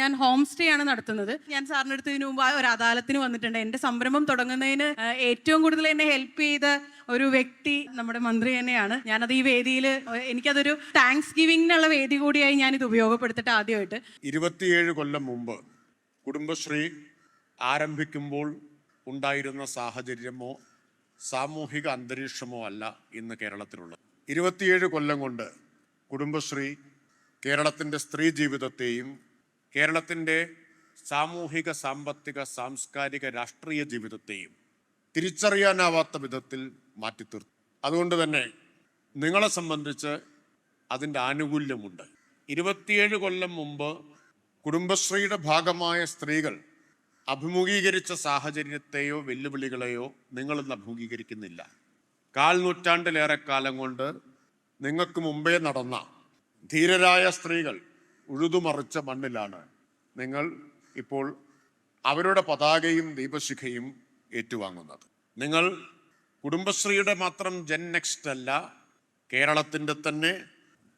ഞാൻ home stay ആണ് നടത്തുന്നത്. ഞാൻ സാറിന്റെ അടുത്ത് ഇതിനു മുമ്പ് ഒരു അദാലത്തിന് വന്നിട്ടുണ്ട്. എന്റെ സംരംഭം തുടങ്ങുന്നതിന് ഏറ്റവും കൂടുതൽ എന്നെ ഹെൽപ്പ് ചെയ്ത ഒരു വ്യക്തി നമ്മുടെ മന്ത്രി തന്നെയാണ്. ഞാനത് ഈ വേദിയിൽ എനിക്കതൊരു താങ്ക്സ് ഗിവിംഗിനുള്ള വേദി കൂടിയായി ഞാൻ ഇത് ഉപയോഗപ്പെടുത്തിട്ട് ആദ്യമായിട്ട്. ഇരുപത്തിയേഴ് കൊല്ലം മുമ്പ് കുടുംബശ്രീ ആരംഭിക്കുമ്പോൾ ഉണ്ടായിരുന്ന സാഹചര്യമോ സാമൂഹിക അന്തരീക്ഷമോ അല്ല ഇന്ന് കേരളത്തിലുള്ളത്. ഇരുപത്തിയേഴ് കൊല്ലം കൊണ്ട് കുടുംബശ്രീ കേരളത്തിന്റെ സ്ത്രീ ജീവിതത്തെയും കേരളത്തിന്റെ സാമൂഹിക സാമ്പത്തിക സാംസ്കാരിക രാഷ്ട്രീയ ജീവിതത്തെയും തിരിച്ചറിയാനാവാത്ത വിധത്തിൽ മാറ്റിത്തീർത്തു. അതുകൊണ്ട് തന്നെ നിങ്ങളെ സംബന്ധിച്ച് അതിന്റെ ആനുകൂല്യമുണ്ട്. ഇരുപത്തിയേഴ് കൊല്ലം മുമ്പ് കുടുംബശ്രീയുടെ ഭാഗമായ സ്ത്രീകൾ അഭിമുഖീകരിച്ച സാഹചര്യത്തെയോ വെല്ലുവിളികളെയോ നിങ്ങളിന്ന് അഭിമുഖീകരിക്കുന്നില്ല. കാൽ നൂറ്റാണ്ടിലേറെ കാലം കൊണ്ട് നിങ്ങൾക്ക് മുമ്പേ നടന്ന ധീരരായ സ്ത്രീകൾ ഉഴുതുമറിച്ച മണ്ണിലാണ് നിങ്ങൾ ഇപ്പോൾ അവരുടെ പതാകയും ദീപശിഖയും ഏറ്റുവാങ്ങുന്നത്. നിങ്ങൾ കുടുംബശ്രീയുടെ മാത്രം ജെൻ നെക്സ്റ്റ് അല്ല കേരളത്തിന്റെ തന്നെ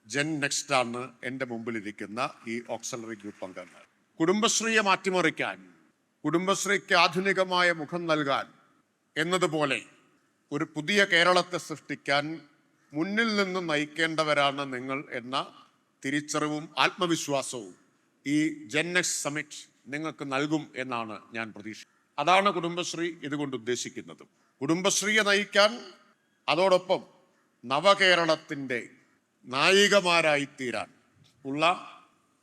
ജെൻ നെക്സ്റ്റ് ആണ് എന്റെ മുമ്പിലിരിക്കുന്ന ഈ ഓക്സലറി ഗ്രൂപ്പ് അംഗങ്ങൾ. കുടുംബശ്രീയെ മാറ്റിമറിക്കാൻ കുടുംബശ്രീക്ക് ആധുനികമായ മുഖം നൽകാൻ എന്നതുപോലെ ഒരു പുതിയ കേരളത്തെ സൃഷ്ടിക്കാൻ മുന്നിൽ നിന്ന് നയിക്കേണ്ടവരാണ് നിങ്ങൾ എന്ന തിരിച്ചറിവും ആത്മവിശ്വാസവും ഈ ജെന്നക്സ് സമിറ്റ് നിങ്ങൾക്ക് നൽകും എന്നാണ് ഞാൻ പ്രതീക്ഷ അതാണ് കുടുംബശ്രീ ഇതുകൊണ്ട് ഉദ്ദേശിക്കുന്നത്. കുടുംബശ്രീയെ നയിക്കാൻ അതോടൊപ്പം നവകേരളത്തിന്റെ നായികമാരായി തീരാൻ ഉള്ള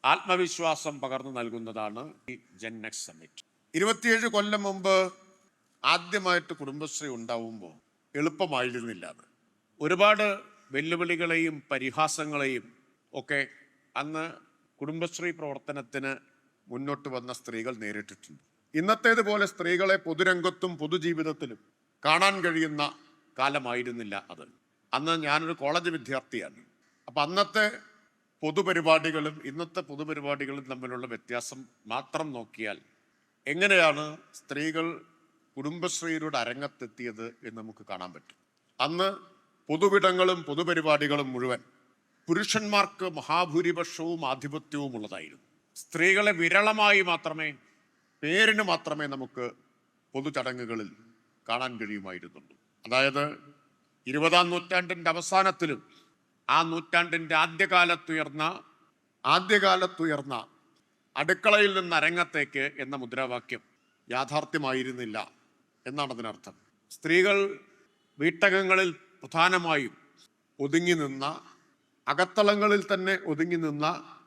ആത്മവിശ്വാസം പകർന്നു നൽകുന്നതാണ് ഈ ജെന്നക്സ് സമിറ്റ് ഇരുപത്തിയേഴ് കൊല്ലം മുമ്പ് ആദ്യമായിട്ട് കുടുംബശ്രീ ഉണ്ടാവുമ്പോൾ എളുപ്പമായിരുന്നില്ല അത്. ഒരുപാട് വെല്ലുവിളികളെയും പരിഹാസങ്ങളെയും ഒക്കെ അന്ന് കുടുംബശ്രീ പ്രവർത്തനത്തിന് മുന്നോട്ട് വന്ന സ്ത്രീകൾ നേരിട്ടിട്ടുണ്ട്. ഇന്നത്തേതുപോലെ സ്ത്രീകളെ പൊതുരംഗത്തും പൊതുജീവിതത്തിലും കാണാൻ കഴിയുന്ന കാലമായിരുന്നില്ല അത്. അന്ന് ഞാനൊരു കോളേജ് വിദ്യാർത്ഥിയാണ്. അപ്പം അന്നത്തെ പൊതുപരിപാടികളും ഇന്നത്തെ പൊതുപരിപാടികളും തമ്മിലുള്ള വ്യത്യാസം മാത്രം നോക്കിയാൽ എങ്ങനെയാണ് സ്ത്രീകൾ കുടുംബശ്രീയുടെ അരങ്ങത്തെത്തിയത് എന്ന് നമുക്ക് കാണാൻ പറ്റും. അന്ന് പൊതുവിടങ്ങളും പൊതുപരിപാടികളും മുഴുവൻ പുരുഷന്മാർക്ക് മഹാഭൂരിപക്ഷവും ആധിപത്യവും ഉള്ളതായിരുന്നു. സ്ത്രീകളെ വിരളമായി മാത്രമേ പേരിന് മാത്രമേ നമുക്ക് പൊതുചടങ്ങുകളിൽ കാണാൻ കഴിയുമായിരുന്നുള്ളൂ. അതായത് ഇരുപതാം നൂറ്റാണ്ടിന്റെ അവസാനത്തിലും ആ നൂറ്റാണ്ടിന്റെ ആദ്യകാലത്തുയർന്ന ആദ്യകാലത്തുയർന്ന അടുക്കളയിൽ നിന്ന് അരങ്ങത്തേക്ക് എന്ന മുദ്രാവാക്യം യാഥാർത്ഥ്യമായിരുന്നില്ല എന്നാണ് അതിനർത്ഥം. സ്ത്രീകൾ വീട്ടകങ്ങളിൽ പ്രധാനമായും ഒതുങ്ങി നിന്ന അകത്തളങ്ങളിൽ തന്നെ ഒതുങ്ങി നിന്ന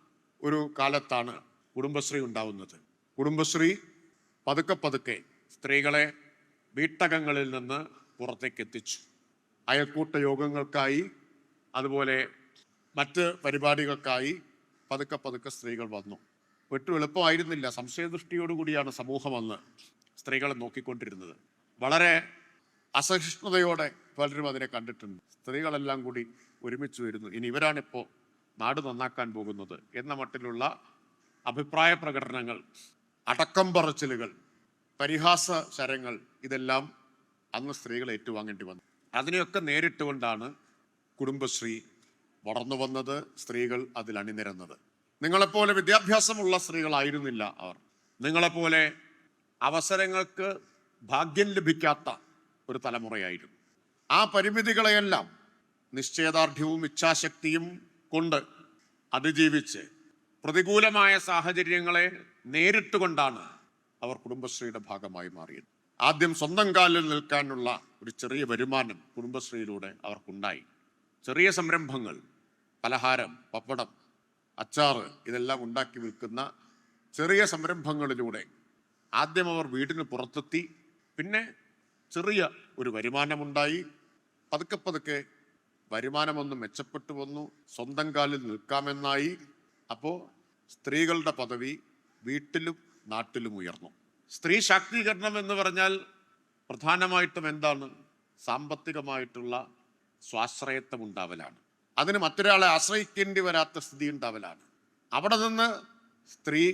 ഒരു കാലത്താണ് കുടുംബശ്രീ ഉണ്ടാവുന്നത്. കുടുംബശ്രീ പതുക്കെ പതുക്കെ സ്ത്രീകളെ വീട്ടകങ്ങളിൽ നിന്ന് പുറത്തേക്ക് എത്തിച്ചു. അയൽക്കൂട്ട യോഗങ്ങൾക്കായി അതുപോലെ മറ്റ് പരിപാടികൾക്കായി പതുക്കെ പതുക്കെ സ്ത്രീകൾ വന്നു. ഒട്ടും എളുപ്പമായിരുന്നില്ല. സംശയദൃഷ്ടിയോടുകൂടിയാണ് സമൂഹം അന്ന് സ്ത്രീകളെ നോക്കിക്കൊണ്ടിരുന്നത്. വളരെ അസഹിഷ്ണുതയോടെ പലരും അതിനെ കണ്ടിട്ടുണ്ട്. സ്ത്രീകളെല്ലാം കൂടി ഒരുമിച്ച് വരുന്നു. ഇനി ഇവരാണിപ്പോൾ നാട് നന്നാക്കാൻ പോകുന്നത് എന്ന മട്ടിലുള്ള അഭിപ്രായ പ്രകടനങ്ങൾ അടക്കം പറച്ചിലുകൾ പരിഹാസ ശരങ്ങൾ ഇതെല്ലാം അന്ന് സ്ത്രീകൾ ഏറ്റുവാങ്ങേണ്ടി വന്നു. അതിനെയൊക്കെ നേരിട്ടുകൊണ്ടാണ് കുടുംബശ്രീ വളർന്നു വന്നത് സ്ത്രീകൾ അതിൽ അണിനിരന്നത്. നിങ്ങളെപ്പോലെ വിദ്യാഭ്യാസമുള്ള സ്ത്രീകളായിരുന്നില്ല അവർ. നിങ്ങളെപ്പോലെ അവസരങ്ങൾക്ക് ഭാഗ്യം ലഭിക്കാത്ത ഒരു തലമുറയായിരുന്നു. ആ പരിമിതികളെയെല്ലാം നിശ്ചയദാർഢ്യവും ഇച്ഛാശക്തിയും കൊണ്ട് അതിജീവിച്ച് പ്രതികൂലമായ സാഹചര്യങ്ങളെ നേരിട്ടുകൊണ്ടാണ് അവർ കുടുംബശ്രീയുടെ ഭാഗമായി മാറിയത്. ആദ്യം സ്വന്തം കാലിൽ നിൽക്കാനുള്ള ഒരു ചെറിയ വരുമാനം കുടുംബശ്രീയിലൂടെ അവർക്കുണ്ടായി. ചെറിയ സംരംഭങ്ങൾ പലഹാരം പപ്പടം അച്ചാറ് ഇതെല്ലാം ഉണ്ടാക്കി വിൽക്കുന്ന ചെറിയ സംരംഭങ്ങളിലൂടെ ആദ്യം അവർ വീടിന് പുറത്തെത്തി പിന്നെ ചെറിയ ഒരു വരുമാനമുണ്ടായി. പതുക്കെ പതുക്കെ വരുമാനമൊന്ന് മെച്ചപ്പെട്ടു വന്നു. സ്വന്തം കാലിൽ നിൽക്കാമെന്നായി. അപ്പോൾ സ്ത്രീകളുടെ പദവി വീട്ടിലും നാട്ടിലും ഉയർന്നു. സ്ത്രീ ശാക്തീകരണം എന്ന് പറഞ്ഞാൽ പ്രധാനമായിട്ടും എന്താണ്? സാമ്പത്തികമായിട്ടുള്ള സ്വാശ്രയത്വം ഉണ്ടാവലാണ്. അതിന് മറ്റൊരാളെ ആശ്രയിക്കേണ്ടി വരാത്ത സ്ഥിതി ഉണ്ടാവലാണ്. അവിടെ നിന്ന് സ്ത്രീ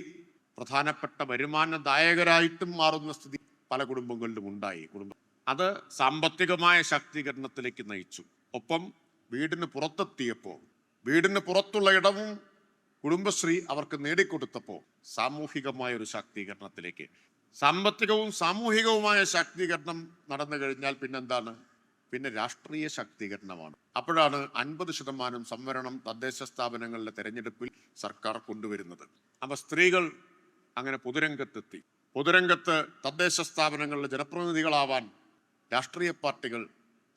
പ്രധാനപ്പെട്ട വരുമാനദായകരായിട്ടും മാറുന്ന സ്ഥിതി പല കുടുംബങ്ങളിലും ഉണ്ടായി. കുടുംബം അത് സാമ്പത്തികമായ ശാക്തീകരണത്തിലേക്ക് നയിച്ചു. ഒപ്പം വീടിന് പുറത്തെത്തിയപ്പോൾ വീടിന് പുറത്തുള്ള ഇടവും കുടുംബശ്രീ അവർക്ക് നേടിക്കൊടുത്തപ്പോൾ സാമൂഹികമായ ഒരു ശാക്തീകരണത്തിലേക്ക്. സാമ്പത്തികവും സാമൂഹികവുമായ ശാക്തീകരണം നടന്നു കഴിഞ്ഞാൽ പിന്നെന്താണ്? പിന്നെ രാഷ്ട്രീയ ശാക്തീകരണമാണ്. അപ്പോഴാണ് അൻപത് ശതമാനം സംവരണം തദ്ദേശ സ്ഥാപനങ്ങളിലെ തെരഞ്ഞെടുപ്പിൽ സർക്കാർ കൊണ്ടുവരുന്നത്. അപ്പൊ സ്ത്രീകൾ അങ്ങനെ പൊതുരംഗത്തെത്തി. പൊതുരംഗത്ത് തദ്ദേശ സ്ഥാപനങ്ങളിലെ ജനപ്രതിനിധികളാവാൻ രാഷ്ട്രീയ പാർട്ടികൾ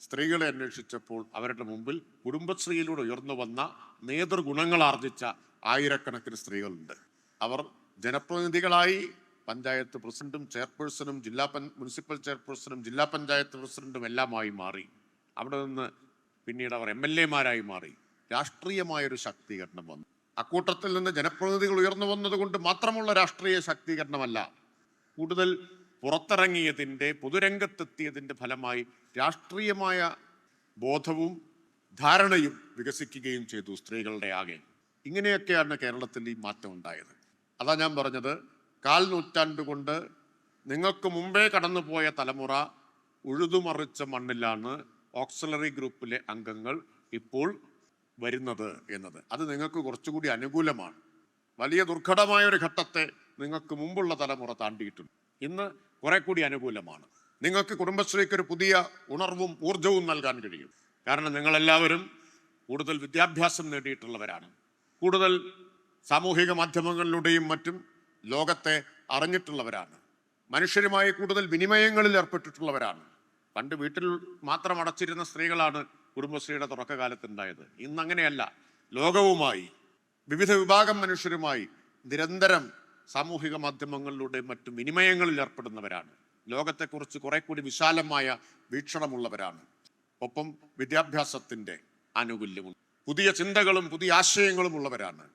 സ്ത്രീകളെ അന്വേഷിച്ചപ്പോൾ അവരുടെ മുമ്പിൽ കുടുംബശ്രീയിലൂടെ ഉയർന്നു വന്ന നേതൃഗുണങ്ങൾ ആർജിച്ച ആയിരക്കണക്കിന് സ്ത്രീകളുണ്ട്. അവർ ജനപ്രതിനിധികളായി പഞ്ചായത്ത് പ്രസിഡന്റും ചെയർപേഴ്സണും ജില്ലാ പഞ്ച മുനിസിപ്പൽ ചെയർപേഴ്സണും ജില്ലാ പഞ്ചായത്ത് പ്രസിഡന്റും എല്ലാമായി മാറി. അവിടെ നിന്ന് പിന്നീട് അവർ എം എൽ എമാരായി മാറി. രാഷ്ട്രീയമായൊരു ശാക്തീകരണം വന്നു. അക്കൂട്ടത്തിൽ നിന്ന് ജനപ്രതിനിധികൾ ഉയർന്നു വന്നതുകൊണ്ട് മാത്രമുള്ള രാഷ്ട്രീയ ശാക്തീകരണമല്ല. കൂടുതൽ പുറത്തിറങ്ങിയതിന്റെ പൊതുരംഗത്തെത്തിയതിന്റെ ഫലമായി രാഷ്ട്രീയമായ ബോധവും ധാരണയും വികസിക്കുകയും ചെയ്തു സ്ത്രീകളുടെ ആകെ. ഇങ്ങനെയൊക്കെയാണ് കേരളത്തിൽ ഈ മാറ്റം ഉണ്ടായത്. അതാ ഞാൻ പറഞ്ഞത് കാൽ നൂറ്റാണ്ട് കൊണ്ട് നിങ്ങൾക്ക് മുമ്പേ കടന്നുപോയ തലമുറ ഉഴുതുമറിച്ച മണ്ണിലാണ് ഓക്സിലറി ഗ്രൂപ്പിലെ അംഗങ്ങൾ ഇപ്പോൾ വരുന്നത് എന്നത്. അത് നിങ്ങൾക്ക് കുറച്ചുകൂടി അനുകൂലമാണ്. വലിയ ദുർഘടമായ ഒരു ഘട്ടത്തെ നിങ്ങൾക്ക് മുമ്പുള്ള തലമുറ താണ്ടിയിട്ടുണ്ട്. ഇന്ന് കുറെ കൂടി അനുകൂലമാണ്. നിങ്ങൾക്ക് കുടുംബശ്രീക്ക് ഒരു പുതിയ ഉണർവും ഊർജവും നൽകാൻ കഴിയും. കാരണം നിങ്ങളെല്ലാവരും കൂടുതൽ വിദ്യാഭ്യാസം നേടിയിട്ടുള്ളവരാണ്. കൂടുതൽ സാമൂഹിക മാധ്യമങ്ങളിലൂടെയും മറ്റും ലോകത്തെ അറിഞ്ഞിട്ടുള്ളവരാണ്. മനുഷ്യരുമായി കൂടുതൽ വിനിമയങ്ങളിൽ ഏർപ്പെട്ടിട്ടുള്ളവരാണ്. പണ്ട് വീട്ടിൽ മാത്രം അടച്ചിരുന്ന സ്ത്രീകളാണ് കുടുംബശ്രീയുടെ തുടക്കകാലത്തുണ്ടായത്. ഇന്നങ്ങനെയല്ല. ലോകവുമായി വിവിധ വിഭാഗം മനുഷ്യരുമായി നിരന്തരം സാമൂഹിക മാധ്യമങ്ങളിലൂടെയും മറ്റും വിനിമയങ്ങളിൽ ഏർപ്പെടുന്നവരാണ്. ലോകത്തെക്കുറിച്ച് കുറെ കൂടി വിശാലമായ വീക്ഷണമുള്ളവരാണ്. ഒപ്പം വിദ്യാഭ്യാസത്തിന്റെ ആനുകൂല്യമുണ്ട് പുതിയ ചിന്തകളും പുതിയ ആശയങ്ങളും ഉള്ളവരാണ്.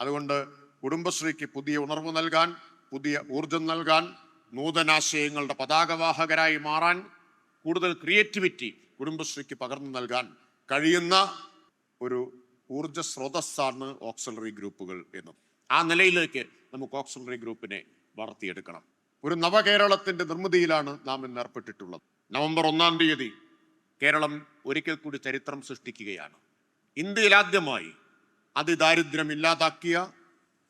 അതുകൊണ്ട് കുടുംബശ്രീക്ക് പുതിയ ഉണർവ് നൽകാൻ പുതിയ ഊർജം നൽകാൻ നൂതനാശയങ്ങളുടെ പതാകവാഹകരായി മാറാൻ കൂടുതൽ ക്രിയേറ്റിവിറ്റി കുടുംബശ്രീക്ക് പകർന്നു നൽകാൻ കഴിയുന്ന ഒരു ഊർജ സ്രോതസ്സാണ് ഓക്സിലറി ഗ്രൂപ്പുകൾ എന്നും. ആ നിലയിലേക്ക് നമുക്ക് ഓക്സിലറി ഗ്രൂപ്പിനെ വളർത്തിയെടുക്കണം. ഒരു നവകേരളത്തിന്റെ നിർമ്മിതിയിലാണ് നാം ഇന്ന് ഏർപ്പെട്ടിട്ടുള്ളത്. നവംബർ ഒന്നാം തീയതി കേരളം ഒരിക്കൽ കൂടി ചരിത്രം സൃഷ്ടിക്കുകയാണ്. ഇന്ത്യയിൽ ആദ്യമായി അതിദാരിദ്ര്യം ഇല്ലാതാക്കിയ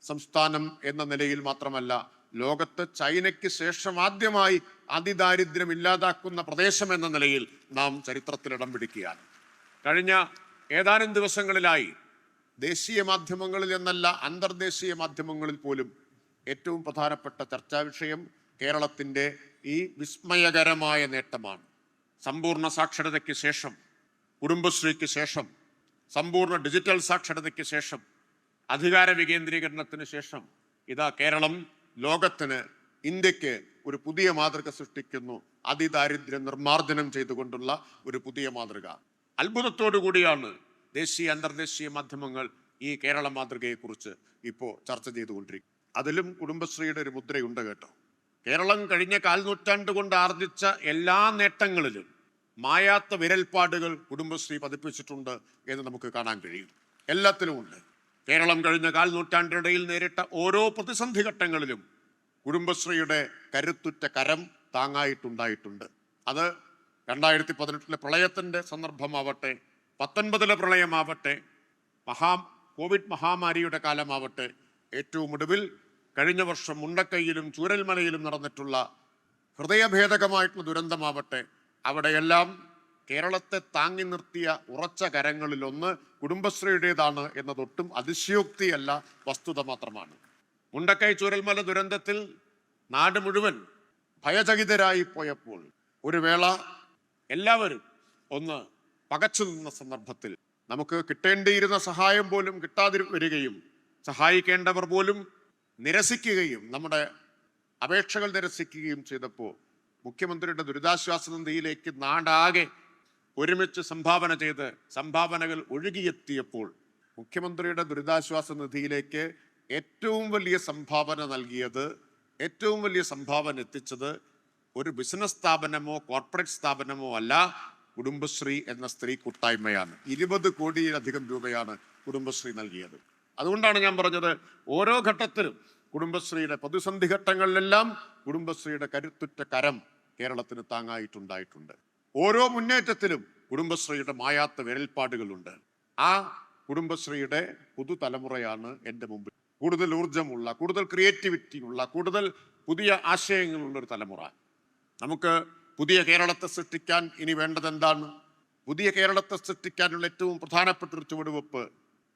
സംസ്ഥാനം എന്ന നിലയിൽ മാത്രമല്ല ലോകത്ത് ചൈനയ്ക്ക് ശേഷം ആദ്യമായി അതിദാരിദ്ര്യം ഇല്ലാതാക്കുന്ന പ്രദേശം എന്ന നിലയിൽ നാം ചരിത്രത്തിൽ ഇടം പിടിക്കുകയാണ്. കഴിഞ്ഞ ഏതാനും ദിവസങ്ങളിലായി ദേശീയ മാധ്യമങ്ങളിൽ എന്നല്ല അന്തർദേശീയ മാധ്യമങ്ങളിൽ പോലും ഏറ്റവും പ്രധാനപ്പെട്ട ചർച്ചാ വിഷയം കേരളത്തിന്റെ ഈ വിസ്മയകരമായ നേട്ടമാണ്. സമ്പൂർണ സാക്ഷരതയ്ക്ക് ശേഷം കുടുംബശ്രീക്ക് ശേഷം സമ്പൂർണ ഡിജിറ്റൽ സാക്ഷരതയ്ക്ക് ശേഷം അധികാര വികേന്ദ്രീകരണത്തിന് ശേഷം ഇതാ കേരളം ലോകത്തിന് ഇന്ത്യയ്ക്ക് ഒരു പുതിയ മാതൃക സൃഷ്ടിക്കുന്നു. അതിദാരിദ്ര്യ നിർമ്മാർജനം ചെയ്തുകൊണ്ടുള്ള ഒരു പുതിയ മാതൃക. അത്ഭുതത്തോടു കൂടിയാണ് ദേശീയ അന്തർദേശീയ മാധ്യമങ്ങൾ ഈ കേരള മാതൃകയെക്കുറിച്ച് ഇപ്പോൾ ചർച്ച ചെയ്തുകൊണ്ടിരിക്കും അതിലും കുടുംബശ്രീയുടെ ഒരു മുദ്രയുണ്ട് കേട്ടോ. കേരളം കഴിഞ്ഞ കാൽനൂറ്റാണ്ട് കൊണ്ട് ആർജിച്ച എല്ലാ നേട്ടങ്ങളിലും മായാത്ത വിരൽപ്പാടുകൾ കുടുംബശ്രീ പതിപ്പിച്ചിട്ടുണ്ട് എന്ന് നമുക്ക് കാണാൻ കഴിയും. എല്ലാത്തിലും ഉണ്ട്. കേരളം കഴിഞ്ഞ കാൽനൂറ്റാണ്ടിനിടയിൽ നേരിട്ട ഓരോ പ്രതിസന്ധി ഘട്ടങ്ങളിലും കുടുംബശ്രീയുടെ കരുത്തുറ്റ കരം താങ്ങായിട്ടുണ്ടായിട്ടുണ്ട്. അത് രണ്ടായിരത്തി പതിനെട്ടിലെ പ്രളയത്തിന്റെ സന്ദർഭമാവട്ടെ പത്തൊൻപതിലെ പ്രളയമാവട്ടെ മഹാ കോവിഡ് മഹാമാരിയുടെ കാലമാവട്ടെ ഏറ്റവും ഒടുവിൽ കഴിഞ്ഞ വർഷം മുണ്ടക്കൈയിലും ചൂരൽമലയിലും നടന്നിട്ടുള്ള ഹൃദയഭേദകമായിട്ടുള്ള ദുരന്തമാവട്ടെ അവിടെയെല്ലാം കേരളത്തെ താങ്ങി നിർത്തിയ ഉറച്ച കരങ്ങളിലൊന്ന് കുടുംബശ്രീയുടേതാണ് എന്നതൊട്ടും അതിശയോക്തിയല്ല വസ്തുത മാത്രമാണ്. മുണ്ടക്കൈ ചൂരൽമല ദുരന്തത്തിൽ നാട് മുഴുവൻ ഭയചകിതരായി പോയപ്പോൾ ഒരു വേള എല്ലാവരും ഒന്ന് പകച്ചു നിന്ന സന്ദർഭത്തിൽ നമുക്ക് കിട്ടേണ്ടിയിരുന്ന സഹായം പോലും കിട്ടാതി വരികയും സഹായിക്കേണ്ടവർ പോലും നിരസിക്കുകയും നമ്മുടെ അപേക്ഷകൾ നിരസിക്കുകയും ചെയ്തപ്പോൾ മുഖ്യമന്ത്രിയുടെ ദുരിതാശ്വാസ നിധിയിലേക്ക് നാടാകെ ഒരുമിച്ച് സംഭാവന ചെയ്ത് സംഭാവനകൾ ഒഴുകിയെത്തിയപ്പോൾ മുഖ്യമന്ത്രിയുടെ ദുരിതാശ്വാസ നിധിയിലേക്ക് ഏറ്റവും വലിയ സംഭാവന നൽകിയത് ഏറ്റവും വലിയ സംഭാവന എത്തിച്ചത് ഒരു ബിസിനസ് സ്ഥാപനമോ കോർപ്പറേറ്റ് സ്ഥാപനമോ അല്ല കുടുംബശ്രീ എന്ന സ്ത്രീ കൂട്ടായ്മയാണ്. ഇരുപത് കോടിയിലധികം രൂപയാണ് കുടുംബശ്രീ നൽകിയത്. അതുകൊണ്ടാണ് ഞാൻ പറഞ്ഞത് ഓരോ ഘട്ടത്തിലും കുടുംബശ്രീയുടെ പ്രതിസന്ധി ഘട്ടങ്ങളിലെല്ലാം കുടുംബശ്രീയുടെ കരുത്തുറ്റ കരം കേരളത്തിന് താങ്ങായിട്ടുണ്ടായിട്ടുണ്ട്. ഓരോ മുന്നേറ്റത്തിലും കുടുംബശ്രീയുടെ മായാത്ത വിരൽപ്പാടുകളുണ്ട് ആ കുടുംബശ്രീയുടെ പുതുതലമുറയാണ് എന്റെ മുമ്പിൽ കൂടുതൽ ഊർജമുള്ള കൂടുതൽ ക്രിയേറ്റിവിറ്റി ഉള്ള കൂടുതൽ പുതിയ ആശയങ്ങളുള്ള ഒരു തലമുറ. നമുക്ക് പുതിയ കേരളത്തെ സൃഷ്ടിക്കാൻ ഇനി വേണ്ടത് എന്താണ്? പുതിയ കേരളത്തെ സൃഷ്ടിക്കാനുള്ള ഏറ്റവും പ്രധാനപ്പെട്ട ഒരു ചുവടുവെപ്പ്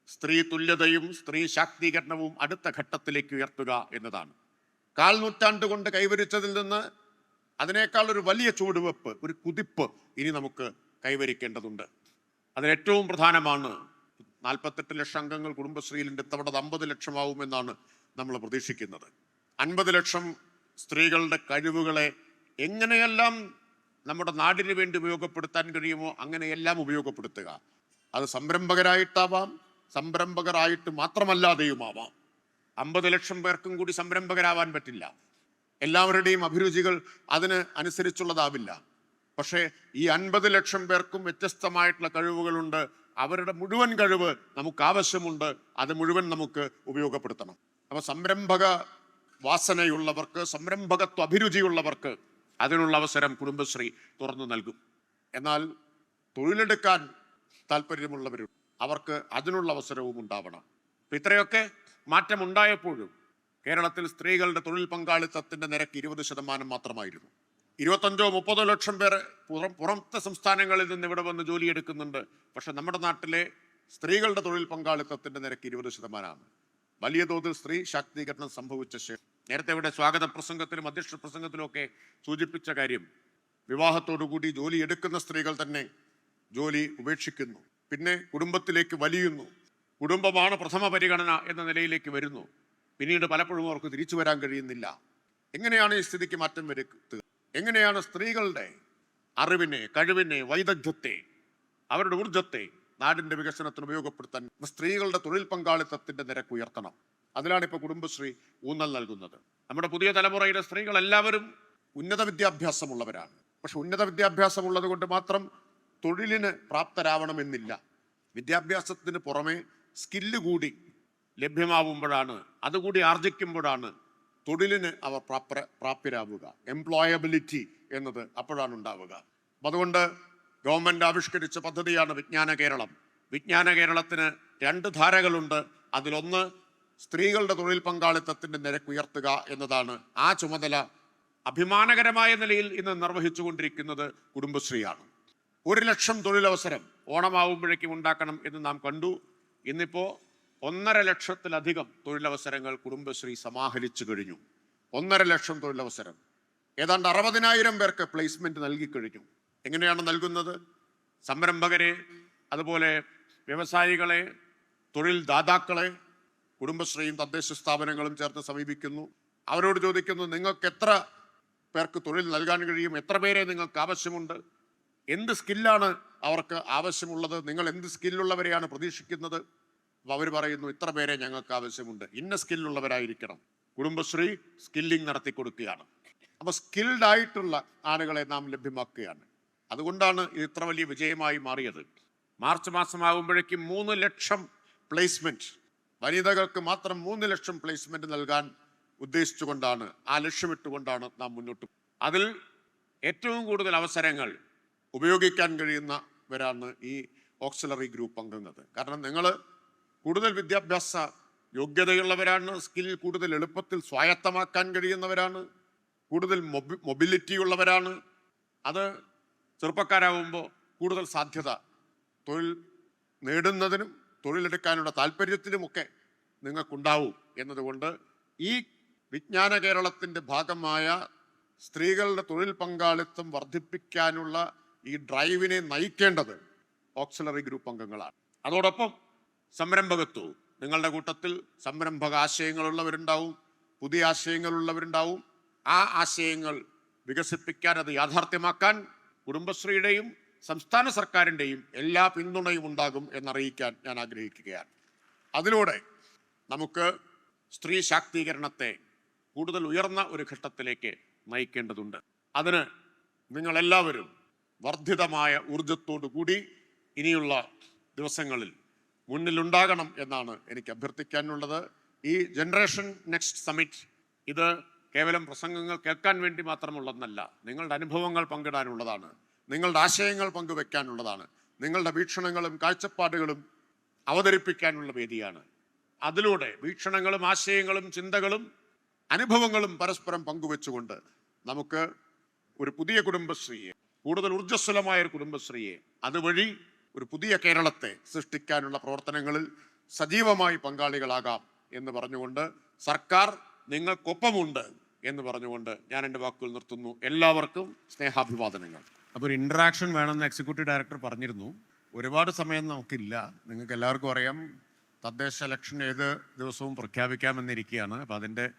സ്ത്രീ തുല്യതയും സ്ത്രീ ശാക്തീകരണവും അടുത്ത ഘട്ടത്തിലേക്ക് ഉയർത്തുക എന്നതാണ്. കാൽ നൂറ്റാണ്ട് കൊണ്ട് കൈവരിച്ചതിൽ നിന്ന് അതിനേക്കാൾ ഒരു വലിയ ചുവടുവെപ്പ് ഒരു കുതിപ്പ് ഇനി നമുക്ക് കൈവരിക്കേണ്ടതുണ്ട്. അതിലേറ്റവും പ്രധാനമാണ് നാൽപ്പത്തെട്ട് ലക്ഷം അംഗങ്ങൾ കുടുംബശ്രീയിലുണ്ട്. ഇത്തവണ അമ്പത് ലക്ഷമാവുമെന്നാണ് നമ്മൾ പ്രതീക്ഷിക്കുന്നത്. അൻപത് ലക്ഷം സ്ത്രീകളുടെ കഴിവുകളെ എങ്ങനെയെല്ലാം നമ്മുടെ നാടിന് വേണ്ടി ഉപയോഗപ്പെടുത്താൻ കഴിയുമോ അങ്ങനെയെല്ലാം ഉപയോഗപ്പെടുത്തുക. അത് സംരംഭകരായിട്ടാവാം സംരംഭകരായിട്ട് മാത്രമല്ലാതെയുമാവാം. അമ്പത് ലക്ഷം പേർക്കും കൂടി സംരംഭകരാവാൻ പറ്റില്ല. എല്ലാവരുടെയും അഭിരുചികൾ അതിന് അനുസരിച്ചുള്ളതാവില്ല. പക്ഷേ ഈ അൻപത് ലക്ഷം പേർക്കും വ്യത്യസ്തമായിട്ടുള്ള കഴിവുകളുണ്ട്. അവരുടെ മുഴുവൻ കഴിവ് നമുക്ക് ആവശ്യമുണ്ട്. അത് മുഴുവൻ നമുക്ക് ഉപയോഗപ്പെടുത്തണം. അപ്പൊ സംരംഭക വാസനയുള്ളവർക്ക് സംരംഭകത്വ അഭിരുചിയുള്ളവർക്ക് അതിനുള്ള അവസരം കുടുംബശ്രീ തുറന്നു നൽകും. എന്നാൽ തൊഴിലെടുക്കാൻ താല്പര്യമുള്ളവരും അവർക്ക് അതിനുള്ള അവസരവും ഉണ്ടാവണം. ഇത്രയൊക്കെ മാറ്റം ഉണ്ടായപ്പോഴും കേരളത്തിൽ സ്ത്രീകളുടെ തൊഴിൽ പങ്കാളിത്തത്തിന്റെ നിരക്ക് ഇരുപത് ശതമാനം മാത്രമായിരുന്നു. ഇരുപത്തഞ്ചോ മുപ്പതോ ലക്ഷം പേർ പുറം പുറത്തെ സംസ്ഥാനങ്ങളിൽ നിന്ന് ഇവിടെ വന്ന് ജോലിയെടുക്കുന്നുണ്ട്. പക്ഷെ നമ്മുടെ നാട്ടിലെ സ്ത്രീകളുടെ തൊഴിൽ പങ്കാളിത്തത്തിന്റെ നിരക്ക് ഇരുപത് ശതമാനമാണ്. വലിയ തോതിൽ സ്ത്രീ ശാക്തീകരണം സംഭവിച്ച ശേഷം നേരത്തെ ഇവിടെ സ്വാഗത പ്രസംഗത്തിലും അധ്യക്ഷ പ്രസംഗത്തിലും ഒക്കെ സൂചിപ്പിച്ച കാര്യം വിവാഹത്തോടുകൂടി ജോലി എടുക്കുന്ന സ്ത്രീകൾ തന്നെ ജോലി ഉപേക്ഷിക്കുന്നു. പിന്നെ കുടുംബത്തിലേക്ക് വലിയുന്നു. കുടുംബമാണ് പ്രഥമ പരിഗണന എന്ന നിലയിലേക്ക് വരുന്നു. പിന്നീട് പലപ്പോഴും അവർക്ക് തിരിച്ചു വരാൻ കഴിയുന്നില്ല. എങ്ങനെയാണ് ഈ സ്ഥിതിക്ക് മാറ്റം വരുത്തുക? എങ്ങനെയാണ് സ്ത്രീകളുടെ അറിവിനെ കഴിവിനെ വൈദഗ്ധ്യത്തെ അവരുടെ ഊർജത്തെ നാടിന്റെ വികസനത്തിന് ഉപയോഗപ്പെടുത്താൻ സ്ത്രീകളുടെ തൊഴിൽ പങ്കാളിത്തത്തിന്റെ നിരക്ക് ഉയർത്തണം? അതിലാണ് ഇപ്പോൾ കുടുംബശ്രീ ഊന്നൽ നൽകുന്നത്. നമ്മുടെ പുതിയ തലമുറയിലെ സ്ത്രീകൾ എല്ലാവരും ഉന്നത വിദ്യാഭ്യാസമുള്ളവരാണ്. പക്ഷെ ഉന്നത വിദ്യാഭ്യാസമുള്ളത് കൊണ്ട് മാത്രം തൊഴിലിന് പ്രാപ്തരാവണമെന്നില്ല. വിദ്യാഭ്യാസത്തിന് പുറമെ സ്കില്ല് കൂടി ലഭ്യമാവുമ്പോഴാണ് അതുകൂടി ആർജിക്കുമ്പോഴാണ് തൊഴിലിന് അവർ പ്രാപ്ര പ്രാപ്യരാവുക. എംപ്ലോയബിലിറ്റി എന്നത് അപ്പോഴാണ് ഉണ്ടാവുക. അപ്പം അതുകൊണ്ട് ഗവൺമെന്റ് ആവിഷ്കരിച്ച പദ്ധതിയാണ് വിജ്ഞാന കേരളം. വിജ്ഞാന കേരളത്തിന് രണ്ട് ധാരകളുണ്ട്. അതിലൊന്ന് സ്ത്രീകളുടെ തൊഴിൽ പങ്കാളിത്തത്തിന്റെ നിരക്ക് ഉയർത്തുക എന്നതാണ് ആ ചുമതല അഭിമാനകരമായ നിലയിൽ ഇന്ന് നിർവഹിച്ചുകൊണ്ടിരിക്കുന്നത് കുടുംബശ്രീയാണ്. ഒരു ലക്ഷം തൊഴിലവസരം ഓണമാവുമ്പോഴേക്കും ഉണ്ടാക്കണം എന്ന് നാം കണ്ടു. ഇന്നിപ്പോ ഒന്നര ലക്ഷത്തിലധികം തൊഴിലവസരങ്ങൾ കുടുംബശ്രീ സമാഹരിച്ചു കഴിഞ്ഞു. ഒന്നര ലക്ഷം തൊഴിലവസരം. ഏതാണ്ട് അറുപതിനായിരം പേർക്ക് പ്ലേസ്മെന്റ് നൽകി കഴിഞ്ഞു. എങ്ങനെയാണ് നൽകുന്നത്? സംരംഭകരെ അതുപോലെ വ്യവസായികളെ തൊഴിൽ ദാതാക്കളെ കുടുംബശ്രീയും തദ്ദേശ സ്ഥാപനങ്ങളും ചേർത്ത് സമീപിക്കുന്നു. അവരോട് ചോദിക്കുന്നു നിങ്ങൾക്ക് എത്ര പേർക്ക് തൊഴിൽ നൽകാൻ കഴിയും? എത്ര പേരെ നിങ്ങൾക്ക് ആവശ്യമുണ്ട്? എന്ത് സ്കില്ലാണ് അവർക്ക് ആവശ്യമുള്ളത്? നിങ്ങൾ എന്ത് സ്കില്ലുള്ളവരെയാണ് പ്രതീക്ഷിക്കുന്നത്? അവർ പറയുന്നു ഇത്ര പേരെ ഞങ്ങൾക്ക് ആവശ്യമുണ്ട്. ഇന്ന സ്കില്ലുള്ളവരായിരിക്കണം. കുടുംബശ്രീ സ്കില്ലിംഗ് നടത്തി കൊടുക്കുകയാണ് അപ്പൊ സ്കിൽഡ് ആയിട്ടുള്ള ആളുകളെ നാം ലഭ്യമാക്കുകയാണ്. അതുകൊണ്ടാണ് ഇത് ഇത്ര വലിയ വിജയമായി മാറിയത്. മാർച്ച് മാസമാകുമ്പോഴേക്കും മൂന്ന് ലക്ഷം പ്ലേസ്മെന്റ് വനിതകൾക്ക് മാത്രം മൂന്ന് ലക്ഷം പ്ലേസ്മെന്റ് നൽകാൻ ഉദ്ദേശിച്ചുകൊണ്ടാണ് ആ ലക്ഷ്യമിട്ടുകൊണ്ടാണ് നാം മുന്നോട്ട് അതിൽ ഏറ്റവും കൂടുതൽ അവസരങ്ങൾ ഉപയോഗിക്കാൻ കഴിയുന്നവരാണ് ഈ ഓക്സിലറി ഗ്രൂപ്പ് അംഗങ്ങൾ. കാരണം നിങ്ങൾ കൂടുതൽ വിദ്യാഭ്യാസ യോഗ്യതയുള്ളവരാണ് സ്കിൽ കൂടുതൽ എളുപ്പത്തിൽ സ്വായത്തമാക്കാൻ കഴിയുന്നവരാണ് കൂടുതൽ മൊബി മൊബിലിറ്റി ഉള്ളവരാണ്. അത് ചെറുപ്പക്കാരാവുമ്പോൾ കൂടുതൽ സാധ്യത തൊഴിൽ നേടുന്നതിനും തൊഴിലെടുക്കാനുള്ള താല്പര്യത്തിനുമൊക്കെ നിങ്ങൾക്കുണ്ടാവും എന്നതുകൊണ്ട് ഈ വിജ്ഞാന കേരളത്തിന്റെ ഭാഗമായ സ്ത്രീകളുടെ തൊഴിൽ പങ്കാളിത്തം വർദ്ധിപ്പിക്കാനുള്ള ഈ ഡ്രൈവിനെ നയിക്കേണ്ടത് ഓക്സിലറി ഗ്രൂപ്പ് അംഗങ്ങളാണ്. അതോടൊപ്പം സംരംഭകത്വവും നിങ്ങളുടെ കൂട്ടത്തിൽ സംരംഭക ആശയങ്ങളുള്ളവരുണ്ടാവും പുതിയ ആശയങ്ങളുള്ളവരുണ്ടാവും. ആ ആശയങ്ങൾ വികസിപ്പിക്കാൻ അത് യാഥാർത്ഥ്യമാക്കാൻ കുടുംബശ്രീയുടെയും സംസ്ഥാന സർക്കാരിന്റെയും എല്ലാ പിന്തുണയും ഉണ്ടാകും എന്നറിയിക്കാൻ ഞാൻ ആഗ്രഹിക്കുകയാണ്. അതിലൂടെ നമുക്ക് സ്ത്രീ ശാക്തീകരണത്തെ കൂടുതൽ ഉയർന്ന ഒരു ഘട്ടത്തിലേക്ക് നയിക്കേണ്ടതുണ്ട്. അതിന് നിങ്ങളെല്ലാവരും വർദ്ധിതമായ കൂടി ഇനിയുള്ള ദിവസങ്ങളിൽ മുന്നിലുണ്ടാകണം എന്നാണ് എനിക്ക് അഭ്യർത്ഥിക്കാനുള്ളത്. ഈ ജനറേഷൻ നെക്സ്റ്റ് സമിറ്റ് ഇത് കേവലം പ്രസംഗങ്ങൾ കേൾക്കാൻ വേണ്ടി മാത്രമുള്ളതെന്നല്ല നിങ്ങളുടെ അനുഭവങ്ങൾ പങ്കിടാനുള്ളതാണ്. നിങ്ങളുടെ ആശയങ്ങൾ പങ്കുവെക്കാനുള്ളതാണ്. നിങ്ങളുടെ വീക്ഷണങ്ങളും കാഴ്ചപ്പാടുകളും അവതരിപ്പിക്കാനുള്ള വേദിയാണ്. അതിലൂടെ വീക്ഷണങ്ങളും ആശയങ്ങളും ചിന്തകളും അനുഭവങ്ങളും പരസ്പരം പങ്കുവെച്ചുകൊണ്ട് നമുക്ക് ഒരു പുതിയ കുടുംബശ്രീയെ കൂടുതൽ ഊർജസ്വലമായ ഒരു കുടുംബശ്രീയെ അതുവഴി ഒരു പുതിയ കേരളത്തെ സൃഷ്ടിക്കാനുള്ള പ്രവർത്തനങ്ങളിൽ സജീവമായി പങ്കാളികളാകാം എന്ന് പറഞ്ഞുകൊണ്ട് സർക്കാർ നിങ്ങൾക്കൊപ്പമുണ്ട് എന്ന് പറഞ്ഞുകൊണ്ട് ഞാൻ എന്റെ വാക്കുകൾ നിർത്തുന്നു. എല്ലാവർക്കും സ്നേഹാഭിവാദനങ്ങൾ. അപ്പോൾ ഒരു ഇൻട്രാക്ഷൻ വേണമെന്ന് എക്സിക്യൂട്ടീവ് ഡയറക്ടർ പറഞ്ഞിരുന്നു. ഒരുപാട് സമയം നമുക്കില്ല. നിങ്ങൾക്ക് എല്ലാവർക്കും അറിയാം. തദ്ദേശ ഇലക്ഷൻ ഏത് ദിവസവും പ്രഖ്യാപിക്കാമെന്നിരിക്കുകയാണ്. അപ്പോൾ അതിന്റെ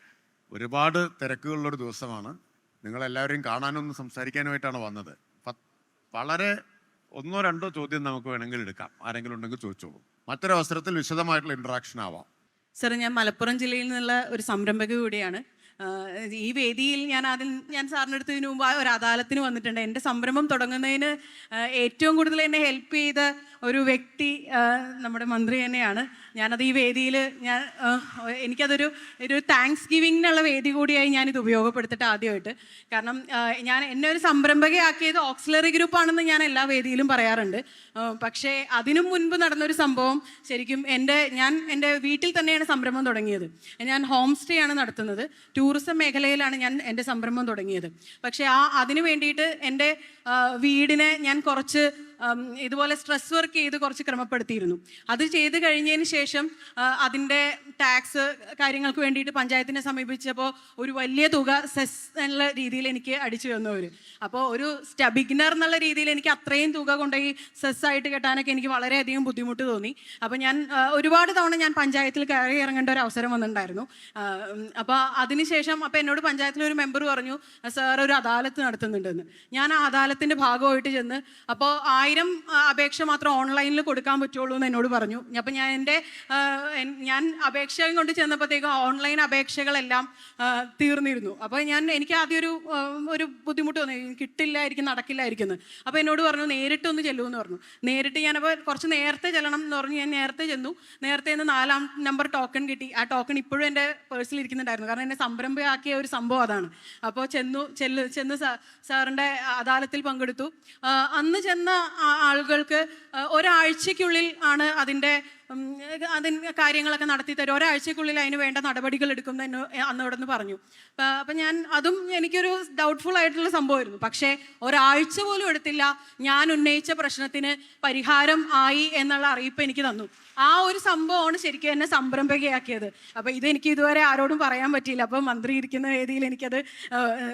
ഒരുപാട് തിരക്കുകളിലൊരു ദിവസമാണ്. നിങ്ങളെല്ലാവരെയും കാണാനൊന്ന് സംസാരിക്കാനുമായിട്ടാണ് വന്നത്. വളരെ ഒന്നോ രണ്ടോ ചോദ്യം നമുക്ക് വേണമെങ്കിൽ എടുക്കാം. ആരെങ്കിലും ഉണ്ടെങ്കിൽ ചോദിച്ചോളൂ. മറ്റൊരവസരത്തിൽ വിശദമായിട്ടുള്ള ഇൻട്രാക്ഷൻ ആവാം. സാർ ഞാൻ മലപ്പുറം ജില്ലയിൽ നിന്നുള്ള ഒരു സംരംഭക കൂടിയാണ്. ഈ വേദിയിൽ ഞാൻ ആദ്യം ഞാൻ സാറിന്റെ അടുത്ത് ഇതിനു മുമ്പ് ഒരു അദാലത്തിന് വന്നിട്ടുണ്ട്. എന്റെ സംരംഭം തുടങ്ങുന്നതിന് ഏറ്റവും കൂടുതൽ എന്നെ ഹെൽപ്പ് ചെയ്ത ഒരു വ്യക്തി നമ്മുടെ മന്ത്രി തന്നെയാണ്. ഞാനത് ഈ വേദിയിൽ ഞാൻ എനിക്കതൊരു ഒരു താങ്ക്സ് ഗിവിങ്ങിനുള്ള വേദി കൂടിയായി ഞാനിത് ഉപയോഗപ്പെടുത്തിട്ട് ആദ്യമായിട്ട്. കാരണം ഞാൻ എന്നെ ഒരു സംരംഭകയാക്കിയത് ഓക്സിലറി ഗ്രൂപ്പാണെന്ന് ഞാൻ എല്ലാ വേദിയിലും പറയാറുണ്ട്. പക്ഷേ അതിനും മുൻപ് നടന്നൊരു സംഭവം ശരിക്കും എന്റെ ഞാൻ എന്റെ വീട്ടിൽ തന്നെയാണ് സംരംഭം തുടങ്ങിയത്. ഞാൻ ഹോം സ്റ്റേ ആണ് നടത്തുന്നത്. ടൂറിസം മേഖലയിലാണ് ഞാൻ എന്റെ സംരംഭം തുടങ്ങിയത്. പക്ഷേ ആ അതിന് വേണ്ടിയിട്ട് എന്റെ വീടിനെ ഞാൻ കുറച്ച് ഇതുപോലെ സ്ട്രെസ് വർക്ക് ചെയ്ത് കുറച്ച് ക്രമപ്പെടുത്തിയിരുന്നു. അത് ചെയ്ത് കഴിഞ്ഞതിന് ശേഷം അതിന്റെ ടാക്സ് കാര്യങ്ങൾക്ക് വേണ്ടിയിട്ട് പഞ്ചായത്തിനെ സമീപിച്ചപ്പോൾ ഒരു വലിയ തുക സെസ് എന്നുള്ള രീതിയിൽ എനിക്ക് അടിച്ചു തന്നു അവർ അപ്പോൾ ഒരു സ്റ്റബിഗ്നർ എന്നുള്ള രീതിയിൽ എനിക്ക് അത്രയും തുക കൊണ്ടുപോയി സെസ് ആയിട്ട് കെട്ടാനൊക്കെ എനിക്ക് വളരെയധികം ബുദ്ധിമുട്ട് തോന്നി. അപ്പോൾ ഞാൻ ഒരുപാട് തവണ ഞാൻ പഞ്ചായത്തിൽ കയറി ഇറങ്ങേണ്ട ഒരു അവസരം വന്നിട്ടുണ്ടായിരുന്നു. അപ്പോൾ അതിനുശേഷം അപ്പോൾ എന്നോട് പഞ്ചായത്തിലെ ഒരു മെമ്പർ പറഞ്ഞു സാർ ഒരു അദാലത്ത് നടത്തുന്നുണ്ടെന്ന്. ഞാൻ ആ അദാലത്തിന്റെ ഭാഗമായിട്ട് ചെന്ന് അപ്പോൾ ആയിരം അപേക്ഷ മാത്രം ഓൺലൈനിൽ കൊടുക്കാൻ പറ്റുള്ളൂ എന്ന് എന്നോട് പറഞ്ഞു. അപ്പം ഞാൻ എന്റെ ഞാൻ അപേക്ഷകം കൊണ്ട് ചെന്നപ്പോഴത്തേക്കും ഓൺലൈൻ അപേക്ഷകളെല്ലാം തീർന്നിരുന്നു. അപ്പോൾ ഞാൻ എനിക്ക് ആദ്യം ഒരു ഒരു ബുദ്ധിമുട്ട് തോന്നി കിട്ടില്ലായിരിക്കും നടക്കില്ലായിരിക്കും അപ്പോൾ എന്നോട് പറഞ്ഞു നേരിട്ട് ഒന്ന് എന്ന് പറഞ്ഞു. നേരിട്ട് ഞാനപ്പോൾ കുറച്ച് നേരത്തെ ചെല്ലണം എന്ന് പറഞ്ഞു ഞാൻ നേരത്തെ ചെന്നു. നേരത്തെ നിന്ന് നാലാം നമ്പർ ടോക്കൺ കിട്ടി. ആ ടോക്കൺ ഇപ്പോഴും എന്റെ പേഴ്സിൽ ഇരിക്കുന്നുണ്ടായിരുന്നു. കാരണം എന്നെ സംരംഭമാക്കിയ ഒരു സംഭവം അതാണ്. അപ്പോൾ ചെന്നു ചെല്ലു ചെന്ന് സാറിന്റെ അദാലത്തിൽ പങ്കെടുത്തു. അന്ന് ചെന്ന ആളുകൾക്ക് ഒരാഴ്ചയ്ക്കുള്ളിൽ ആണ് അതിന്റെ അതിന് കാര്യങ്ങളൊക്കെ നടത്തി തരും ഒരാഴ്ചക്കുള്ളിൽ അതിന് വേണ്ട നടപടികൾ എടുക്കും എന്ന് അന്ന് ഇവിടെ നിന്ന് പറഞ്ഞു. അപ്പൊ- ഞാൻ അതും എനിക്കൊരു ഡൗട്ട്ഫുൾ ആയിട്ടുള്ള സംഭവമായിരുന്നു. പക്ഷേ ഒരാഴ്ച പോലും എടുത്തില്ല. ഞാൻ ഉന്നയിച്ച പ്രശ്നത്തിന് പരിഹാരം ആയി എന്നുള്ള അറിയിപ്പ് എനിക്ക് തന്നു. ആ ഒരു സംഭവമാണ് ശരിക്കും എന്നെ സംരംഭകയാക്കിയത്. അപ്പം ഇതെനിക്ക് ഇതുവരെ ആരോടും പറയാൻ പറ്റിയില്ല. അപ്പം മന്ത്രി ഇരിക്കുന്ന വേദിയിൽ എനിക്കത്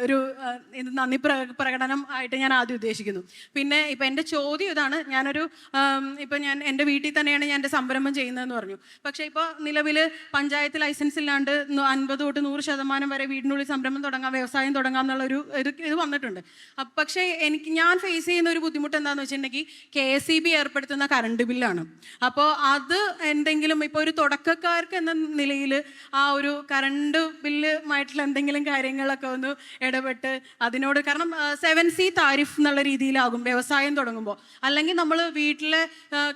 ഒരു നന്ദി പ്ര പ്രകടനം ആയിട്ട് ഞാൻ ആദ്യം ഉദ്ദേശിക്കുന്നു. പിന്നെ ഇപ്പം എന്റെ ചോദ്യം ഇതാണ്. ഞാനൊരു ഇപ്പൊ ഞാൻ എന്റെ വീട്ടിൽ തന്നെയാണ് ഞാൻ എന്റെ സംരംഭം ചെയ്യുന്നതെന്ന് പറഞ്ഞു. പക്ഷേ ഇപ്പോൾ നിലവിൽ പഞ്ചായത്ത് ലൈസൻസ് ഇല്ലാണ്ട് അൻപത് തൊട്ട് നൂറ് ശതമാനം വരെ വീടിനുള്ളിൽ സംരംഭം തുടങ്ങാം വ്യവസായം തുടങ്ങാം എന്നുള്ള ഒരു ഇത് ഇത് വന്നിട്ടുണ്ട്. പക്ഷേ എനിക്ക് ഞാൻ ഫേസ് ചെയ്യുന്ന ഒരു ബുദ്ധിമുട്ട് എന്താണെന്ന് വെച്ചിട്ടുണ്ടെങ്കിൽ കെ എസ് ഇ ബി ഏർപ്പെടുത്തുന്ന കറണ്ട് ബില്ലാണ് അപ്പോൾ അത് എന്തെങ്കിലും ഇപ്പോൾ ഒരു തുടക്കക്കാർക്ക് എന്ന നിലയിൽ ആ ഒരു കറണ്ട് ബില്ലുമായിട്ടുള്ള എന്തെങ്കിലും കാര്യങ്ങളൊക്കെ ഒന്ന് ഇടപെട്ട് അതിനോട് കാരണം സെവൻ സി താരിഫ് എന്നുള്ള രീതിയിലാകും വ്യവസായം തുടങ്ങുമ്പോൾ അല്ലെങ്കിൽ നമ്മൾ വീട്ടിലെ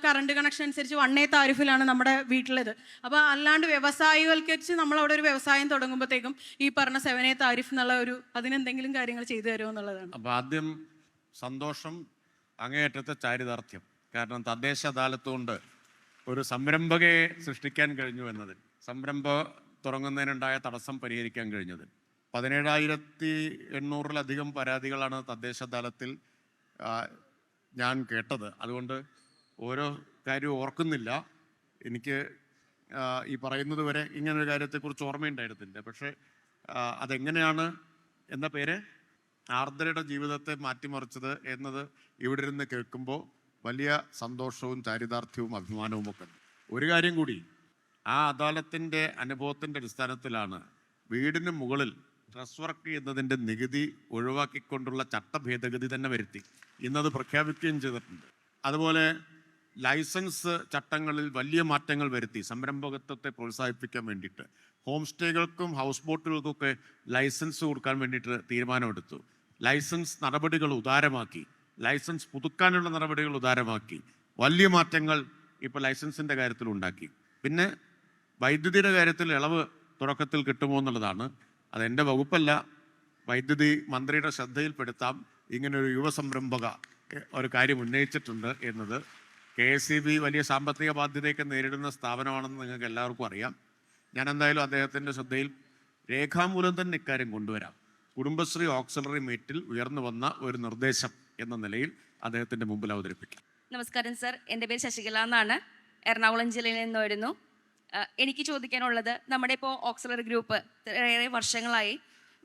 കറണ്ട് കണക്ഷൻ അനുസരിച്ച് വൺ എ താരിഫിലാണ് നമ്മുടെ വീട്ടിലേത്. അപ്പോൾ അല്ലാണ്ട് വ്യവസായവൽക്കരിച്ച് നമ്മൾ അവിടെ ഒരു വ്യവസായം തുടങ്ങുമ്പോഴത്തേക്കും ഈ പറഞ്ഞ സെവൻ എ താരിഫ് എന്നുള്ള ഒരു അതിനെന്തെങ്കിലും കാര്യങ്ങൾ ചെയ്തു തരുമോ എന്നുള്ളതാണ്. അപ്പോൾ ആദ്യം സന്തോഷം അങ്ങേയറ്റത്തെ ചാരിതാർത്ഥ്യം. കാരണം തദ്ദേശ അദാലത്ത് കൊണ്ട് ഒരു സംരംഭകയെ സൃഷ്ടിക്കാൻ കഴിഞ്ഞു എന്നതിൽ സംരംഭം തുടങ്ങുന്നതിനുണ്ടായ തടസ്സം പരിഹരിക്കാൻ കഴിഞ്ഞതിൽ. പതിനേഴായിരത്തി എണ്ണൂറിലധികം പരാതികളാണ് തദ്ദേശ അദാലത്തിൽ ഞാൻ കേട്ടത്. അതുകൊണ്ട് ഓരോ കാര്യവും ഓർക്കുന്നില്ല. എനിക്ക് ഈ പറയുന്നത് വരെ ഇങ്ങനൊരു കാര്യത്തെക്കുറിച്ച് ഓർമ്മയുണ്ടായിരുന്നില്ല. പക്ഷേ അതെങ്ങനെയാണ് എന്ന പേര് ആർദ്രയുടെ ജീവിതത്തെ മാറ്റിമറിച്ചത് എന്നത് ഇവിടെ ഇരുന്ന് കേൾക്കുമ്പോൾ വലിയ സന്തോഷവും ചാരിതാർത്ഥ്യവും അഭിമാനവും ഒക്കെ ഒരു കാര്യം കൂടി ആ അദാലത്തിന്റെ അനുഭവത്തിന്റെ അടിസ്ഥാനത്തിലാണ് വീടിന് മുകളിൽ ഡ്രസ് വർക്ക് ചെയ്യുന്നതിന്റെ നികുതി ഒഴിവാക്കിക്കൊണ്ടുള്ള ചട്ടഭേദഗതി തന്നെ വരുത്തി. ഇന്നത് പ്രഖ്യാപിക്കുകയും ചെയ്തിട്ടുണ്ട്. അതുപോലെ ലൈസൻസ് ചട്ടങ്ങളിൽ വലിയ മാറ്റങ്ങൾ വരുത്തി സംരംഭകത്വത്തെ പ്രോത്സാഹിപ്പിക്കാൻ വേണ്ടിയിട്ട്. ഹോം സ്റ്റേകൾക്കും ഹൗസ് ബോട്ടുകൾക്കൊക്കെ ലൈസൻസ് കൊടുക്കാൻ വേണ്ടിയിട്ട് തീരുമാനമെടുത്തു. ലൈസൻസ് നടപടികൾ ഉദാരമാക്കി. ലൈസൻസ് പുതുക്കാനുള്ള നടപടികൾ ഉദാരമാക്കി. വലിയ മാറ്റങ്ങൾ ഇപ്പോൾ ലൈസൻസിന്റെ കാര്യത്തിൽ ഉണ്ടാക്കി. പിന്നെ വൈദ്യുതിയുടെ കാര്യത്തിൽ ഇളവ് തുടക്കത്തിൽ കിട്ടുമോ എന്നുള്ളതാണ്. അതെന്റെ വകുപ്പല്ല. വൈദ്യുതി മന്ത്രിയുടെ ശ്രദ്ധയിൽപ്പെടുത്താം. ഇങ്ങനൊരു യുവ സംരംഭക ഒരു കാര്യം ഉന്നയിച്ചിട്ടുണ്ട് എന്നത്. കെ എസ് സി ബി വലിയ സാമ്പത്തിക ബാധ്യതയൊക്കെ നേരിടുന്ന സ്ഥാപനമാണെന്ന് നിങ്ങൾക്ക് എല്ലാവർക്കും അറിയാം. ഞാൻ എന്തായാലും അദ്ദേഹത്തിന്റെ ശ്രദ്ധയിൽ രേഖാമൂലം തന്നെ ഇക്കാര്യം കൊണ്ടുവരാം. കുടുംബശ്രീ ഓക്സിലറി മീറ്റിൽ ഉയർന്നു വന്ന ഒരു നിർദ്ദേശം എന്ന നിലയിൽ അദ്ദേഹത്തിന്റെ മുമ്പിൽ അവതരിപ്പിക്കാം. നമസ്കാരം സർ. എന്റെ പേര് ശശികല എന്നാണ്. എറണാകുളം ജില്ലയിൽ നിന്ന് വരുന്നു ആ, എനിക്ക് ചോദിക്കാനുള്ളത് നമ്മുടെ ഇപ്പോൾ ഓക്സിലറി ഗ്രൂപ്പ് ഏറെ വർഷങ്ങളായി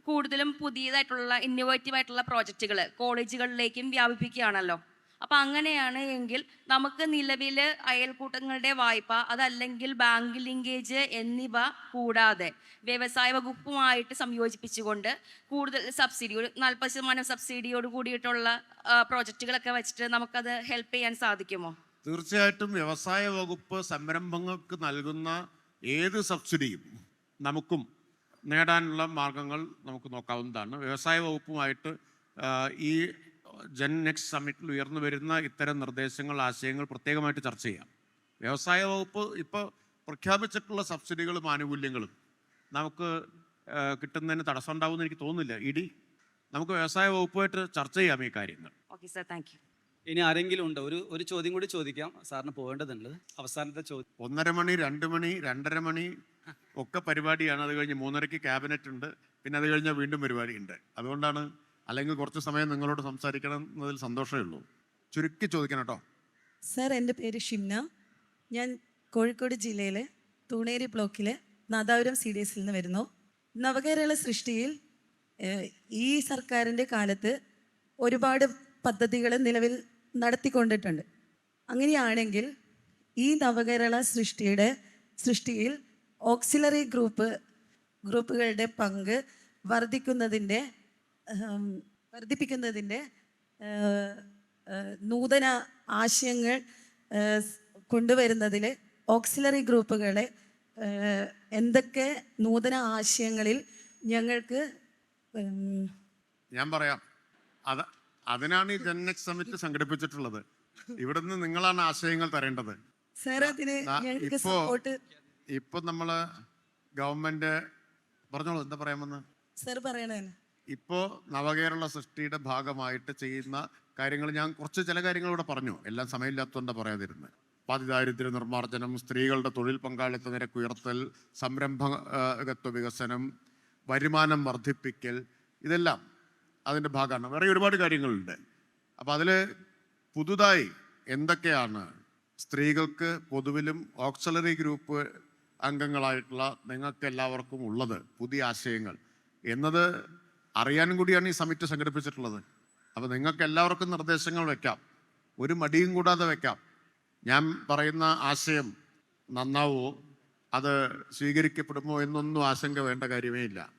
കൂടുതലും പുതിയതായിട്ടുള്ള ഇന്നോവേറ്റീവ് ആയിട്ടുള്ള പ്രോജക്റ്റുകൾ കോളേജുകളിലേക്കും വ്യാപിപ്പിക്കുകയാണല്ലോ. അപ്പം അങ്ങനെയാണ് എങ്കിൽ നമുക്ക് നിലവിൽ അയൽക്കൂട്ടങ്ങളുടെ വായ്പ അതല്ലെങ്കിൽ ബാങ്ക് ലിങ്കേജ് എന്നിവ കൂടാതെ വ്യവസായ വകുപ്പുമായിട്ട് സംയോജിപ്പിച്ചുകൊണ്ട് കൂടുതൽ സബ്സിഡി ഒരു നാൽപ്പത് ശതമാനം സബ്സിഡിയോട് കൂടിയിട്ടുള്ള പ്രോജക്റ്റുകളൊക്കെ വെച്ചിട്ട് നമുക്കത് ഹെൽപ്പ് ചെയ്യാൻ സാധിക്കുമോ? തീർച്ചയായിട്ടും വ്യവസായ വകുപ്പ് സംരംഭങ്ങൾക്ക് നൽകുന്ന ഏത് സബ്സിഡിയും നമുക്കും നേടാനുള്ള മാർഗങ്ങൾ നമുക്ക് നോക്കാവുന്നതാണ്. വ്യവസായ വകുപ്പുമായിട്ട് ഈ ജൻ നെക്സ്റ്റ് സമ്മിറ്റിൽ ഉയർന്നു വരുന്ന ഇത്തരം നിർദ്ദേശങ്ങൾ ആശയങ്ങൾ പ്രത്യേകമായിട്ട് ചർച്ച ചെയ്യാം. വ്യവസായ വകുപ്പ് ഇപ്പോൾ പ്രഖ്യാപിച്ചിട്ടുള്ള സബ്സിഡികളും ആനുകൂല്യങ്ങളും നമുക്ക് കിട്ടുന്നതിന് തടസ്സം ഉണ്ടാവുമെന്ന് എനിക്ക് തോന്നുന്നില്ല. ഇടി നമുക്ക് വ്യവസായ വകുപ്പുമായിട്ട് ചർച്ച ചെയ്യാം ഈ കാര്യങ്ങൾ. ഓക്കെ സാർ താങ്ക് യു ഇനി ആരെങ്കിലും ഉണ്ടോ? ഒരു ഒരു ചോദ്യം കൂടി ചോദിക്കാം. സാറിന് പോകേണ്ടതുണ്ട്. അവസാനത്തെ ചോദ്യം. ഒന്നര മണി രണ്ട് മണി രണ്ടര മണി ഒക്കെ പരിപാടിയാണ്. അത് കഴിഞ്ഞ് മൂന്നരയ്ക്ക് ക്യാബിനറ്റ് ഉണ്ട്. പിന്നെ അത് കഴിഞ്ഞാൽ വീണ്ടും പരിപാടിയുണ്ട്. അതുകൊണ്ടാണ് അല്ലെങ്കിൽ കുറച്ച് സമയം നിങ്ങളോട് സംസാരിക്കണം എന്നതിൽ സന്തോഷമേ ഉള്ളൂ. ചുരുക്കി ചോദിക്കണം കേട്ടോ. സർ എന്റെ പേര് ഷിംന. ഞാൻ കോഴിക്കോട് ജില്ലയിലെ തൂണേരി ബ്ലോക്കിലെ നാദാപുരം സി ഡി എസിൽ നിന്ന് വരുന്നു. നവകേരള സൃഷ്ടിയിൽ ഈ സർക്കാരിന്റെ കാലത്ത് ഒരുപാട് പദ്ധതികൾ നിലവിൽ നടത്തിക്കൊണ്ടിട്ടുണ്ട്. അങ്ങനെയാണെങ്കിൽ ഈ നവകേരള സൃഷ്ടിയുടെ സൃഷ്ടിയിൽ ഓക്സിലറി ഗ്രൂപ്പ് ഗ്രൂപ്പുകളുടെ പങ്ക് വർദ്ധിക്കുന്നതിന്റെ വർദ്ധിപ്പിക്കുന്നതിന്റെ നൂതന ആശയങ്ങൾ കൊണ്ടുവരുന്നതിൽ ഓക്സിലറി ഗ്രൂപ്പുകളെ എന്തൊക്കെ നൂതന ആശയങ്ങളിൽ ഞങ്ങൾക്ക് ഞാൻ പറയാം. അത് അതിനാണ് ഈ ജനക് സമിറ്റ് സംഘടിപ്പിച്ചിട്ടുള്ളത്. ഇവിടുന്ന് നിങ്ങളാണ് ആശയങ്ങൾ തരേണ്ടത്. ഇപ്പോ സപ്പോർട്ട് ഇപ്പൊ നമ്മൾ ഗവൺമെന്റ് പറഞ്ഞോളൂ എന്താ പറയാമെന്ന് സാർ പറയണേ. ഇപ്പോൾ നവകേരള സൃഷ്ടിയുടെ ഭാഗമായിട്ട് ചെയ്യുന്ന കാര്യങ്ങൾ ഞാൻ കുറച്ച് ചില കാര്യങ്ങൾ ഇവിടെ പറഞ്ഞു. എല്ലാം സമയമില്ലാത്തതുകൊണ്ട് പറയാതിരുന്നത് പാതിദാരിദ്ര്യ നിർമ്മാർജനം സ്ത്രീകളുടെ തൊഴിൽ പങ്കാളിത്ത നിരക്ക് ഉയർത്തൽ സംരംഭകത്വ വികസനം വരുമാനം വർദ്ധിപ്പിക്കൽ ഇതെല്ലാം അതിന്റെ ഭാഗമാണ്. വേറെ ഒരുപാട് കാര്യങ്ങളുണ്ട്. അപ്പോൾ അതിൽ പുതുതായി എന്തൊക്കെയാണ് സ്ത്രീകൾക്ക് പൊതുവിലും ഓക്സലറി ഗ്രൂപ്പ് അംഗങ്ങളായിട്ടുള്ള നിങ്ങൾക്ക് എല്ലാവർക്കും ഉള്ളത് പുതിയ ആശയങ്ങൾ. എന്നത് അറിയാനും കൂടിയാണ് ഈ സമിറ്റ് സംഘടിപ്പിച്ചിട്ടുള്ളത്. അപ്പോൾ നിങ്ങൾക്ക് എല്ലാവർക്കും നിർദ്ദേശങ്ങൾ വെക്കാം. ഒരു മടിയും കൂടാതെ വെക്കാം. ഞാൻ പറയുന്ന ആശയം നന്നാവോ? അത് സ്വീകരിക്കപ്പെടുമോ എന്നൊന്നും ആശങ്ക വേണ്ട കാര്യമേ ഇല്ല.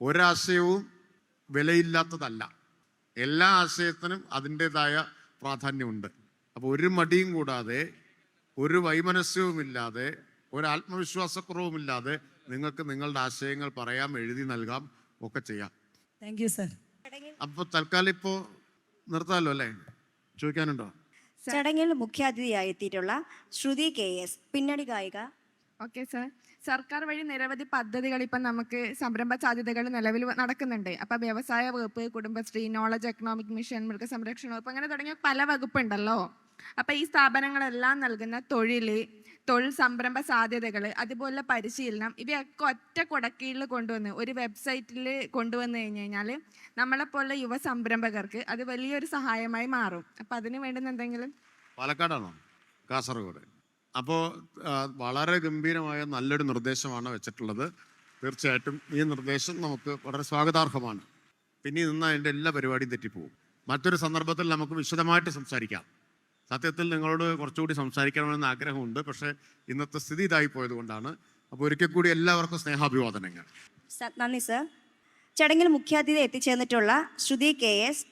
ഒരാശയവും വിലയില്ലാത്തതല്ല. എല്ലാ ആശയത്തിനും അതിന്റെതായ പ്രാധാന്യമുണ്ട്. അപ്പോൾ ഒരു മടിയും കൂടാതെ ഒരു വൈമനസ്യവുമില്ലാതെ ഒരു ആത്മവിശ്വാസക്കുറവുമില്ലാതെ നിങ്ങൾക്ക് നിങ്ങളുടെ ആശയങ്ങൾ പറയാം എഴുതി നൽകാം ഒക്കെ ചെയ്യാം. താങ്ക് യു സാർ അപ്പോൾ തൽക്കാലം ഇപ്പോൾ നിർത്താമല്ലോ അല്ലേ? ചോദിക്കാനുണ്ടോ? ചടങ്ങിൽ മുഖ്യാതിഥിയായി എത്തിയിട്ടുള്ള ശ്രുതി കെ എസ് പിന്നണി ഗായിക. ഓക്കെ സർ സർക്കാർ വഴി നിരവധി പദ്ധതികൾ ഇപ്പം നമുക്ക് സംരംഭ സാധ്യതകൾ നിലവിൽ നടക്കുന്നുണ്ട്. അപ്പം വ്യവസായ വകുപ്പ് കുടുംബശ്രീ നോളജ് എക്കണോമിക് മിഷൻ മൃഗസംരക്ഷണ വകുപ്പ് അങ്ങനെ തുടങ്ങിയ പല വകുപ്പുണ്ടല്ലോ. അപ്പം ഈ സ്ഥാപനങ്ങളെല്ലാം നൽകുന്ന തൊഴിൽ തൊഴിൽ സംരംഭ സാധ്യതകൾ അതുപോലെ പരിശീലനം ഇവയൊക്കെ ഒറ്റ കുടക്കീഴിൽ കൊണ്ടുവന്ന് ഒരു വെബ്സൈറ്റിൽ കൊണ്ടുവന്ന് കഴിഞ്ഞ് കഴിഞ്ഞാൽ നമ്മളെപ്പോലുള്ള യുവ സംരംഭകർക്ക് അത് വലിയൊരു സഹായമായി മാറും. അപ്പം അതിന് വേണ്ടുന്ന എന്തെങ്കിലും? പാലക്കാടാണോ? കാസർഗോഡ്. അപ്പോൾ വളരെ ഗംഭീരമായ നല്ലൊരു നിർദ്ദേശമാണ് വെച്ചിട്ടുള്ളത്. തീർച്ചയായിട്ടും ഈ നിർദ്ദേശം നമുക്ക് വളരെ സ്വാഗതാർഹമാണ്. പിന്നെ നിന്ന് അതിന്റെ എല്ലാ പരിപാടിയും തെറ്റിപ്പോവും. മറ്റൊരു സന്ദർഭത്തിൽ നമുക്ക് വിശദമായിട്ട് സംസാരിക്കാം. സത്യത്തിൽ നിങ്ങളോട് കുറച്ചുകൂടി സംസാരിക്കണമെന്ന് ആഗ്രഹമുണ്ട്. പക്ഷേ ഇന്നത്തെ സ്ഥിതി ഇതായി പോയത് കൊണ്ടാണ് അപ്പോൾ ഒരിക്കൽ കൂടി എല്ലാവർക്കും സ്നേഹാഭിവാദനങ്ങൾ. നന്ദി സർ. ചടങ്ങിൽ മുഖ്യാതിഥി എത്തിച്ചേർന്നിട്ടുള്ള ശ്രുതി കെ എസ്